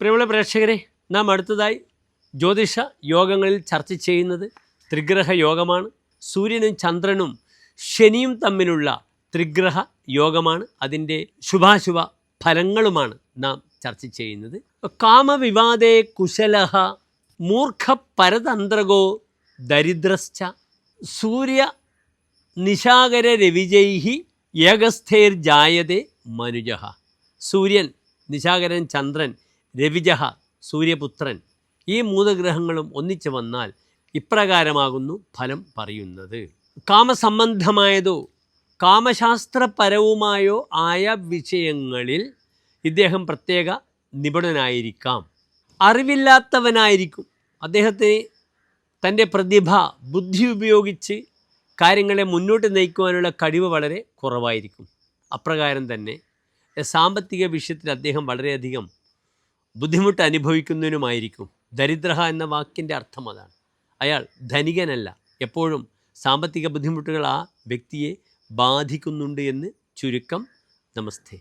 പ്രിയമുള്ള പ്രേക്ഷകരെ നാം അടുത്തതായി ജ്യോതിഷ യോഗങ്ങളിൽ ചർച്ച ചെയ്യുന്നത് ത്രിഗ്രഹ യോഗമാണ്. സൂര്യനും ചന്ദ്രനും ശനിയും തമ്മിലുള്ള ത്രിഗ്രഹ യോഗമാണ്. അതിന്റെ ശുഭാശുഭ ഫലങ്ങളുമാണ് നാം ചർച്ച ചെയ്യുന്നത്. കാമവിവാദേ കുശലഹ മൂർഖ പരതന്ത്രകോ ദരിദ്രശ്ച സൂര്യ നിശാകര രവിജൈഹി ഏകസ്ഥൈർജായതേ മനുജ സൂര്യൻ നിശാകരൻ ചന്ദ്രൻ രവിജഹ സൂര്യപുത്രൻ ഈ മൂന്ന് ഗ്രഹങ്ങളും ഒന്നിച്ചു വന്നാൽ ഇപ്രകാരമാകുന്നു ഫലം പറയുന്നത്. കാമസംബന്ധമായതോ കാമശാസ്ത്രപരവുമായോ ആയ വിഷയങ്ങളിൽ ഇദ്ദേഹം പ്രത്യേക നിപുണനായിരിക്കാം. അറിവില്ലാത്തവനായിരിക്കും. അദ്ദേഹത്തിന് തന്റെ പ്രതിഭ ബുദ്ധി ഉപയോഗിച്ച് കാര്യങ്ങളെ മുന്നോട്ട് നയിക്കുവാനുള്ള കഴിവ് വളരെ കുറവായിരിക്കും. അപ്രകാരം തന്നെ സാമ്പത്തിക വിഷയത്തിൽ അദ്ദേഹം വളരെയധികം ബുദ്ധിമുട്ട് അനുഭവിക്കുന്നതിനുമായിരിക്കും ദരിദ്രഹ എന്ന വാക്കിന്റെ അർത്ഥം അതാണ്. അയാൾ ധനികനല്ല. എപ്പോഴും സാമ്പത്തിക ബുദ്ധിമുട്ടുകൾ ആ വ്യക്തിയെ ബാധിക്കുന്നുണ്ട് എന്ന് ചുരുക്കം നമസ്തേ.